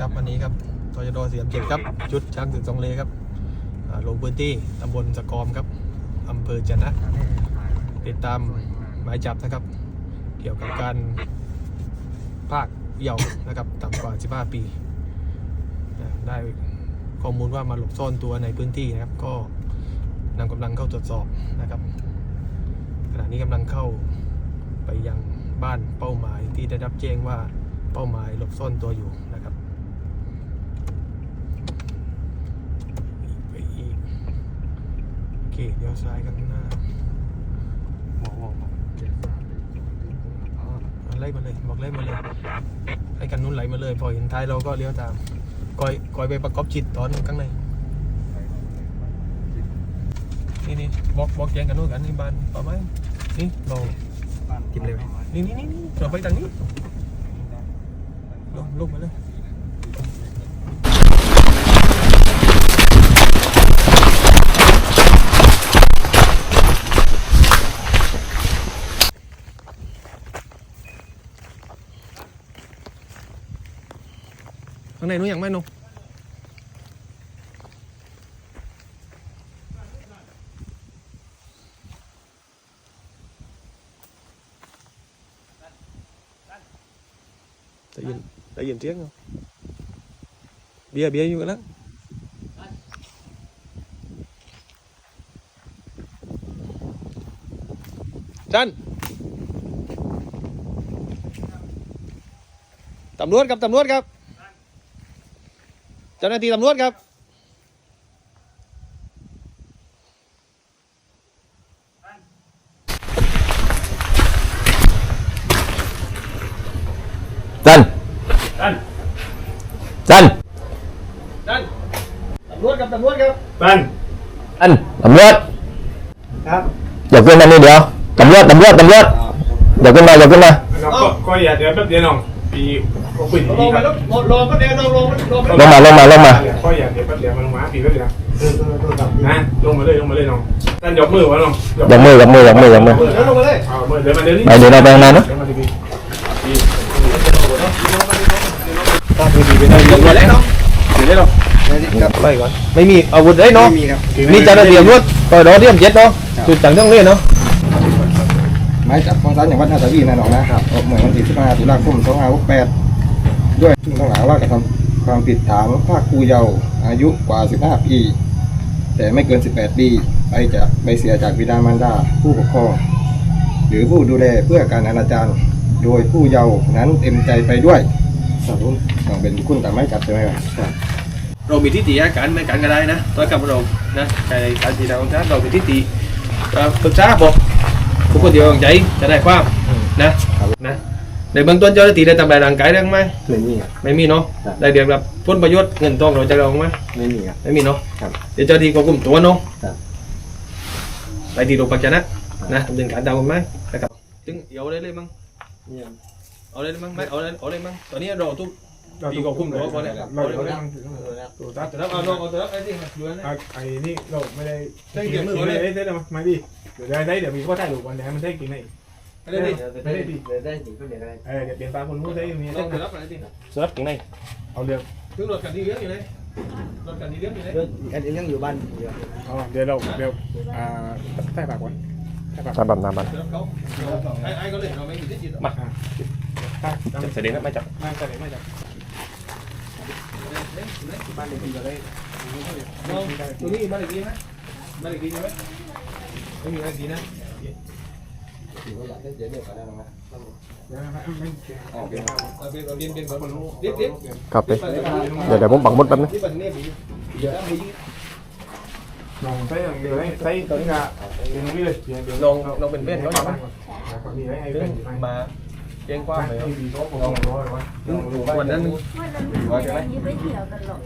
ครับวันนี้ครับตยดเสียมเจ็ดครับชุดช้างศึกสองเลครับลงพื้นที่ตำบลสะกอมครับอำเภอจนะ ติดตามหมายจับนะครับ เกี่ยวกับการภาคเยาว์นะครับต่ำกว่า 15 ปี ได้ข้อมูลว่ามาหลบซ่อนตัวในพื้นที่นะครับ ก็นำกำลังเข้าตรวจสอบนะครับขณะนี้กำลังเข้าไปยังบ้านเป้าหมายที่ได้รับแจ้งว่าเป้าหมายหลบซ่อนตัวอยู่นะครับไปอีกโอ เคเดี๋ยวซ้ายกันหน้าไล่มาเลยบอกไล่มาเลยให้กันนู้นไหลมาเลย พอเห็นท้ายเราก็เลี้ยวตามกอยกอยไปประกอบจิตตอนข้างในนี่นี่บอกบอกแจงกันนู้นกันนี่บานป่าไม้นี่เรากินเลยนี่นี่นี่นี่เราไปทางนี้ลงลงมาเลย ข้างในนู้นยังไม่นู้นได้ยินได้ยินเสียง không เบียร์เบียร์อยู่กันแล้ว จันตำรวจครับตำรวจครับเจ้าหน้าที่ตำรวจครับ จันจันจันจันตำรวจครับตำรวจครับปันจันตำรวจครับอย่าขึ้นมานี่เดี๋ยวตำรวจตำรวจตำรวจอย่าขึ้นมาอย่าขึ้นมาน้องก็ก็อย่าเดี๋ยวแป๊บเดียวน้อง ปีก็ปิดลปีงคมารับลงลงก็เดี๋ยวลงลงลงลงมาลงมาลงมาก็อย่าเดี๋ยวแป๊บเดียวมาลงมาปีแป๊บเดียวนะลงมาเลยลงมาเลยน้องท่านยกมือวะน้องยกมือยกมือยกมือยกมือเดี๋ยวลงมาเลยเอามือเดี๋ยวมาเดี๋ยวนี้ไปเดี๋ยวเราไปข้างในเนอะเดี๋ยวมาดีลงมาเลยเนาะอยู่ได้หรอไปก่อนไม่มีอาวุธได้เนาะนี่เจ้าหน้าที่ตำรวจต่อยดอเทียมเจ็ดเนาะจุดต่างเรื่องเลยเนาะ หมายจับของศาลจังหวัดนาตาวีนะน้องนะครับออกหมายวันที่15ตุลาคม2568ด้วยซึ่งต้องหาว่ากระทำความผิดฐานภาคผู้เยาว์อายุกว่า 15 ปี แต่ไม่เกิน 18 ปีไปจากใบเสียจากบิดามารดาผู้ปกครองหรือผู้ดูแลเพื่อการอนาจารโดยผู้เยาว์นั้นเต็มใจไปด้วยครับผมต้องเป็นคุณตามหมายจับใช่ไหมครับเรามีทิฏฐิอาการไม่การก็ได้นะตัวกับเรานะในการตีทางของชาติเรามีทิฏฐิก็ปรึกษาผมทุ กคนเดียวใจจะได้ความนะนะในเบื้องต้นเจ้าหน้าที่ได้ทำลายร่างกายเรื่องไหมไม่มีครับ ไม่มีเนาะครับ ได้เรียกรับผลประโยชน์เงินทองเราจะเอาไหมไม่มีครับ ไม่มีเนาะครับเดี๋ยวเจ้าหน้าที่ควบคุมตัวเนาะครับ ไปที่โรงพักชนะนะดำเนินการตามกฎหมายนะครับจึงเอาได้เลยมั้งเอาได้เลยมั้งไม่เอาได้เอาได้มั้งตอนนี้เราทุก ปีควบคุมตัวก่อนเนี่ยเอาได้มั้งตัวตัดแต่ถ้าเอาน้องเอาตัวรับไอ้ที่มาอยู่นั่นนะไอ้นี่เราไม่ได้ได้เกี่ยวมือไม่เลยได้ได้ได้ไม่ดีเดี๋ยวได้เดี๋ยวมีก็ถ่ายรูปวันเดี๋ยวมันได้กินไหนไม่ได้ดิไม่ได้ดีได้ถึงก็เดี๋ยวได้เออเดี๋ยวเปลี่ยนตาคนพูดได้มีต้ได้องตัวรับอะไรดิสรับถึงไหนเอาเรื่องถึงรถกันดีเลี้ยงอยู่เลยรถกันดีเลี้ยงอยู่เลยกันยังอยู่บ้านอยู่เอาเดี๋ยวเราเดี๋ยวอ่าใต้ปากก่อนใต้ปากตามแบบตามแบบตัวรับเขาไอ้ไอ้ก็เลยเราไม่มีที่จิตมาใต้ใต้จะเสด็จไม่จับไม่ใช่ไม่ใช่บ้านเด็กดีก็ได้น้องตัวนี้บ้านเด็กดีไหมบ้านเด็กดีใช่ไหมไม่มีบ้านดีนะถือว่าอยากได้เดี๋ยว เดี๋ยวก็ได้นะเอาเป็นเอาเรียนเป็นคนรู้เด็ดเด็ดครับไปเดี๋ยวเดี๋ยวผมปังมดแป๊บนึงที่ปัจจุบันมีเดี๋ยวมีลองใช้อย่างเดียวได้ใช้ตอนนี้ก็เป็นนี่เลยเปลี่ยนเปลี่ยนลองลองเป็นเพื่อนเขาใช่ไหมคนนี้ให้ถึเป็นงมาแจ้งความไปที่ดีก็ผมลองร้อยว่าลองดูว่าวันนั้นวันนั้นไม่ได้ไปเที่ยวกันหรอก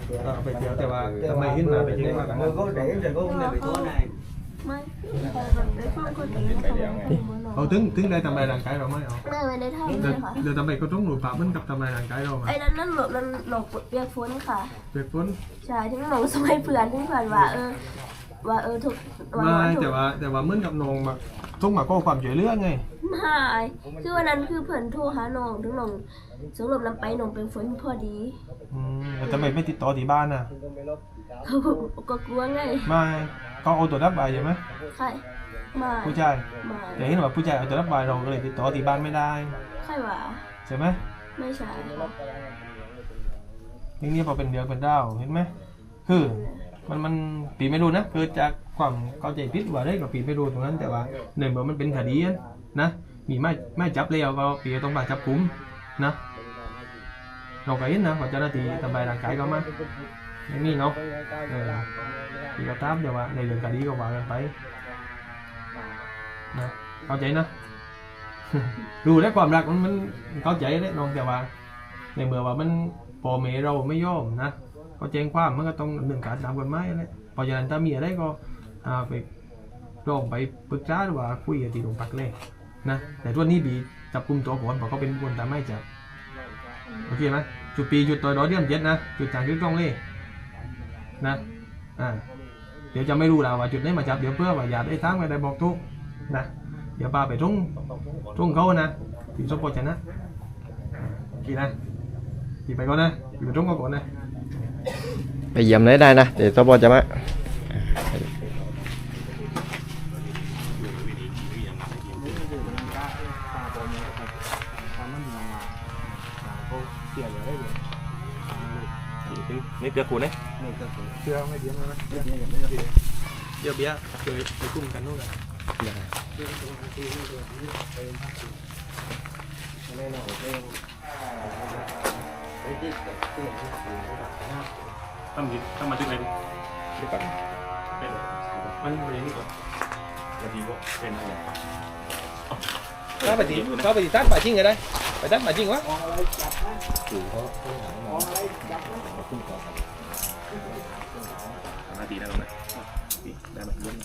ไปเที่ยวแต่ว่าทำไมขึ้นมาไปแจ้งความกันก็เดี๋ยวเดี๋ยวก็ไม่ไปตัวไหนไม่แต่แบบไปฟังคนอื่นเขาบอกว่าเมืองนอเขากถึงถึงได้ทำลายร่างกายเราไหมเอาไม่ไว้ในไทยเดี๋เลยวยค่ะเดี๋ยวทำไมเขาต้องหลุดปากมันกับทำลายร่างกายเราไหมไอ้นั้นนั่นหลบนั่นหลบเปียกฝนค่ะเปิดฝนใช่ที่หลงสมัยเพื่อนที่ผ่านว่าเออ ว่าเออถูกว่าไม่ถูแต่กว่าแต่ว่าเหมื่อนกับนองมาต้องมาก็ความช่วยเหลือไงไม่คือวันนั้นคือเพื่อนโทรหาน้องถึงน้องส่งลมน้ำไปหนองเป็นฝนพอดีอืมแต่ทำไมไม่ติดต่อที่บ้านน่ะเขาก็กลัวไงไม่เขาเอาตัวรับไปใช่ไหมใครมาผู้ชายมาแต่เห็นว่าผู้ชายเอาตัวรับไปเราก็เลยติดต่อที่บ้านไม่ได้ใครว่าใช่ไหมไม่ใช่ค่ะนี่นี่พอเป็นเดือนเป็นดาวเห็นไหมคือ มันมันปีไม่รู้นะเกิดจากความเข้าใจผิดว่าได้กับปีไม่รู้ตรงนั้นแต่ว่าในเมื่อมันเป็นคดีนะมีไม่ไม่จับแล้วก็ปีต้องมาจับกุมนะเราก็เห็นนะว่าเจ้าหน้าที่ทำลายร่างกายก็มาอย่างนี้เนาะเออปีก็ตามแต่ว่าในเรื่องคดีก็ว่ากันไปนะเข้าใจนะรู้แล้วความรักมันมันเข้าใจได้น้องแต่ว่า ในเมื่อว่ามันพอเมเราไม่ยอมนะ ก็แจ้งความมันก็ต้องดำเนินการตามกฎหมายและเพราะฉะนั้นถ้ามีอะไรก็ไปร้องไปปรึกษาหรือว่าคุยกับที่โรงพักเลยนะแต่ตัวนี้บีจับกลุ่มตัวก่อนเพราะเขาเป็นคนตามไม่จับโอเคไหมจุดปีจุดตัวร้อยเดียมเจ็ดนะจุดจางจุดกล้องเลยนะอ่าเดี๋ยวจะไม่รู้แล้วว่าจุดไหนมาจับเดี๋ยวเพื่อว่าอย่าได้ทั้งไม่ได้บอกทุกนะเดี๋ยวพาไปทุ่งทุ่งเขานะที่สปอชนะโอเคนะพี่ไปก่อนนะพี่ไปตรงก่อนนะ ไปเยี่ยมเลยได้นะ เดี๋ยวสปอจะมานี่เตือกูนะเชื่อไม่เดียวนะเดี๋ยวเบี้ยเดี๋ยวไปกุ้มกันนู่นกันต้องยึดต้องมาดึกเลยดิมันเป็นอย่างนี้ก่อนบางทีก็เป็นอะไร เข้าไปตีเข้าไปตีตั้นป่าจริงไงได้ไปตั้นป่าจริงวะสามารถดีได้ไหมได้ไหมลุ้น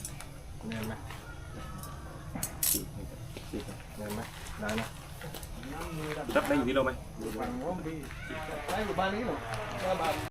รับได้อยู่ที่เราไหมไ